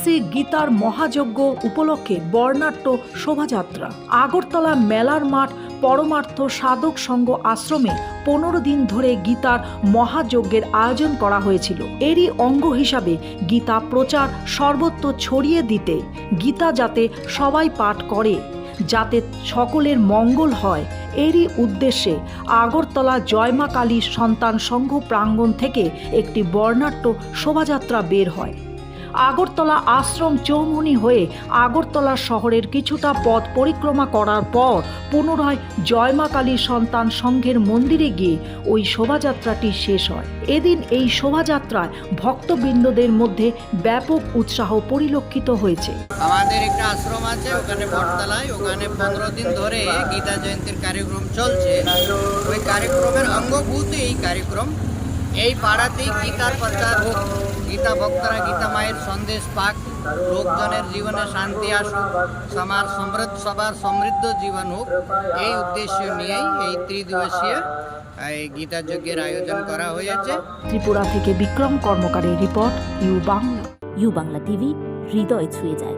শ্রী গীতার মহাযজ্ঞ উপলক্ষে বর্ণাঢ্য শোভাযাত্রা। আগরতলা মেলার মাঠ, পরমার্থ সাধক সংঘ আশ্রমে পনেরো দিন ধরে গীতার মহাযজ্ঞের আয়োজন করা হয়েছিল। এরই অঙ্গ হিসাবে গীতা প্রচার সর্বত্র ছড়িয়ে দিতে গীতা যাতে সবাই পাঠ করে, যাতে সকলের মঙ্গল হয়, এরই উদ্দেশ্যে আগরতলা জয়মা কালী সন্তান সংঘ প্রাঙ্গণ থেকে একটি বর্ণাঢ্য শোভাযাত্রা বের হয়। আগরতলা আশ্রম চৌমুনি হয়ে আগরতলা শহরের কিছুটা পথ পরিক্রমা করার পর পুনরায় জয়মা কালী সন্তান সংঘের মন্দিরে গিয়ে ওই শোভাযাত্রাটি শেষ হয়। এদিন এই শোভাযাত্রায় ভক্তবৃন্দদের মধ্যে ব্যাপক উৎসাহ পরিলক্ষিত হয়েছে। আমাদের একটা আশ্রম আছে, ওখানে বটতলায়। ওখানে পনেরো দিন ধরে গীতা জয়ন্তীর কার্যক্রম চলছে। ওই কার্যক্রমের অঙ্গভূত এই কার্যক্রম এই পাড়াতেই গীতার প্রচার হোক গীতা ভক্তরা গীতা মায়ের সন্দেশ পাক লোকজনের জীবনে শান্তি আসুক সবার সমৃদ্ধ সবার সমৃদ্ধ জীবন হোক এই উদ্দেশ্য নিয়েই এই ত্রিদিবসীয় এই গীতা যজ্ঞের আয়োজন করা হয়েছে। ত্রিপুরা থেকে Bikram কর্মকারের report U Bangla. U Bangla TV হৃদয় ছুঁয়ে যায়।